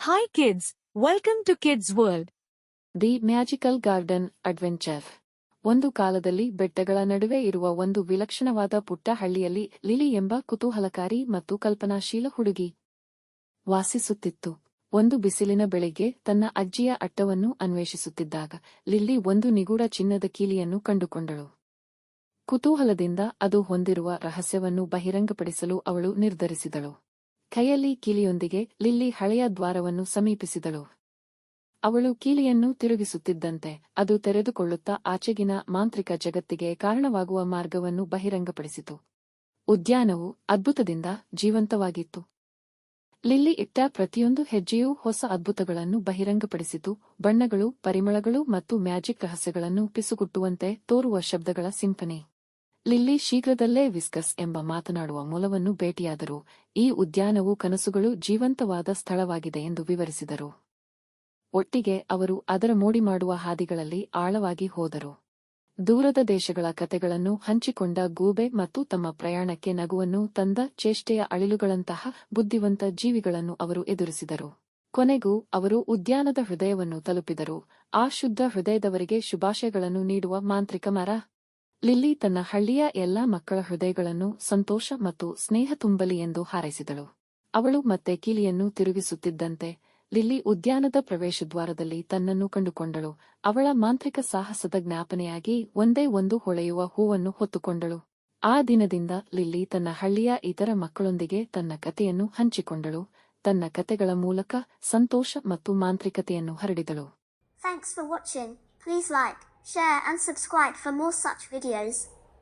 Hi kids, welcome to Kids World. The magical garden adventure ಒಂದು ಕಾಲದಲ್ಲಿ ಬೆಟ್ಟಗಳ ನಡುವೆ ಇರುವ ಒಂದು ವಿಲಕ್ಷಣವಾದ ಪುಟ್ಟ ಹಳ್ಳಿಯಲ್ಲಿ ಲಿಲಿ ಎಂಬ ಕುತೂಹಲಕಾರಿ ಮತ್ತು ಕಲ್ಪನಾಶೀಲ ಹುಡುಗಿ ವಾಸಿಸುತ್ತಿತ್ತು. ಒಂದು ಬಿಸಿಲಿನ ಬೆಳಿಗ್ಗೆ ತನ್ನ ಅಜ್ಜಿಯ ಅಟ್ಟವನ್ನು ಅನ್ವೇಷಿಸುತ್ತಿದ್ದಾಗ ಲಿಲ್ಲಿ ಒಂದು ನಿಗೂಢ ಚಿನ್ನದ ಕೀಲಿಯನ್ನು ಕಂಡುಕೊಂಡಳು. ಕುತೂಹಲದಿಂದ ಅದು ಹೊಂದಿರುವ ರಹಸ್ಯವನ್ನು ಬಹಿರಂಗಪಡಿಸಲು ಅವಳು ನಿರ್ಧರಿಸಿದಳು. ಕೈಯಲ್ಲಿ ಕೀಲಿಯೊಂದಿಗೆ ಲಿಲ್ಲಿ ಹಳೆಯ ದ್ವಾರವನ್ನು ಸಮೀಪಿಸಿದಳು. ಅವಳು ಕೀಲಿಯನ್ನು ತಿರುಗಿಸುತ್ತಿದ್ದಂತೆ ಅದು ತೆರೆದುಕೊಳ್ಳುತ್ತಾ ಆಚೆಗಿನ ಮಾಂತ್ರಿಕ ಜಗತ್ತಿಗೆ ಕಾರಣವಾಗುವ ಮಾರ್ಗವನ್ನು ಬಹಿರಂಗಪಡಿಸಿತು. ಉದ್ಯಾನವು ಅದ್ಭುತದಿಂದ ಜೀವಂತವಾಗಿತ್ತು. ಲಿಲ್ಲಿ ಇಟ್ಟ ಪ್ರತಿಯೊಂದು ಹೆಜ್ಜೆಯೂ ಹೊಸ ಅದ್ಭುತಗಳನ್ನು ಬಹಿರಂಗಪಡಿಸಿತು. ಬಣ್ಣಗಳು, ಪರಿಮಳಗಳು ಮತ್ತು ಮ್ಯಾಜಿಕ್ ರಹಸ್ಯಗಳನ್ನು ಪಿಸುಗುಟ್ಟುವಂತೆ ತೋರುವ ಶಬ್ದಗಳ ಸಿಂಪನಿ ಲಿಲ್ಲಿ ಶೀಘ್ರದಲ್ಲೇ ವಿಸ್ಕಸ್ ಎಂಬ ಮಾತನಾಡುವ ಮೂಲವನ್ನು ಭೇಟಿಯಾದರು. ಈ ಉದ್ಯಾನವು ಕನಸುಗಳು ಜೀವಂತವಾದ ಸ್ಥಳವಾಗಿದೆ ಎಂದು ವಿವರಿಸಿದರು. ಒಟ್ಟಿಗೆ ಅವರು ಅದರ ಮೋಡಿ ಮಾಡುವ ಹಾದಿಗಳಲ್ಲಿ ಆಳವಾಗಿ ಹೋದರು. ದೂರದ ದೇಶಗಳ ಕತೆಗಳನ್ನು ಹಂಚಿಕೊಂಡ ಗೂಬೆ ಮತ್ತು ತಮ್ಮ ಪ್ರಯಾಣಕ್ಕೆ ನಗುವನ್ನು ತಂದ ಚೇಷ್ಟೆಯ ಅಳಿಲುಗಳಂತಹ ಬುದ್ಧಿವಂತ ಜೀವಿಗಳನ್ನು ಅವರು ಎದುರಿಸಿದರು. ಕೊನೆಗೂ ಅವರು ಉದ್ಯಾನದ ಹೃದಯವನ್ನು ತಲುಪಿದರು. ಆ ಶುದ್ಧ ಹೃದಯದವರಿಗೆ ಶುಭಾಶಯಗಳನ್ನು ನೀಡುವ ಮಾಂತ್ರಿಕ ಮರ ಲಿಲ್ಲಿ ತನ್ನ ಹಳ್ಳಿಯ ಎಲ್ಲಾ ಮಕ್ಕಳ ಹೃದಯಗಳನ್ನು ಸಂತೋಷ ಮತ್ತು ಸ್ನೇಹ ತುಂಬಲಿ ಎಂದು ಹಾರೈಸಿದಳು. ಅವಳು ಮತ್ತೆ ಕೀಲಿಯನ್ನು ತಿರುಗಿಸುತ್ತಿದ್ದಂತೆ ಲಿಲ್ಲಿ ಉದ್ಯಾನದ ಪ್ರವೇಶದ್ವಾರದಲ್ಲಿ ತನ್ನನ್ನು ಕಂಡುಕೊಂಡಳು. ಅವಳ ಮಾಂತ್ರಿಕ ಸಾಹಸದ ಜ್ಞಾಪನೆಯಾಗಿ ಒಂದೇ ಒಂದು ಹೊಳೆಯುವ ಹೂವನ್ನು ಹೊತ್ತುಕೊಂಡಳು. ಆ ದಿನದಿಂದ ಲಿಲ್ಲಿ ತನ್ನ ಹಳ್ಳಿಯ ಇತರ ಮಕ್ಕಳೊಂದಿಗೆ ತನ್ನ ಕತೆಯನ್ನು ಹಂಚಿಕೊಂಡಳು. ತನ್ನ ಕತೆಗಳ ಮೂಲಕ ಸಂತೋಷ ಮತ್ತು ಮಾಂತ್ರಿಕತೆಯನ್ನು ಹರಡಿದಳು. share and subscribe for more such videos.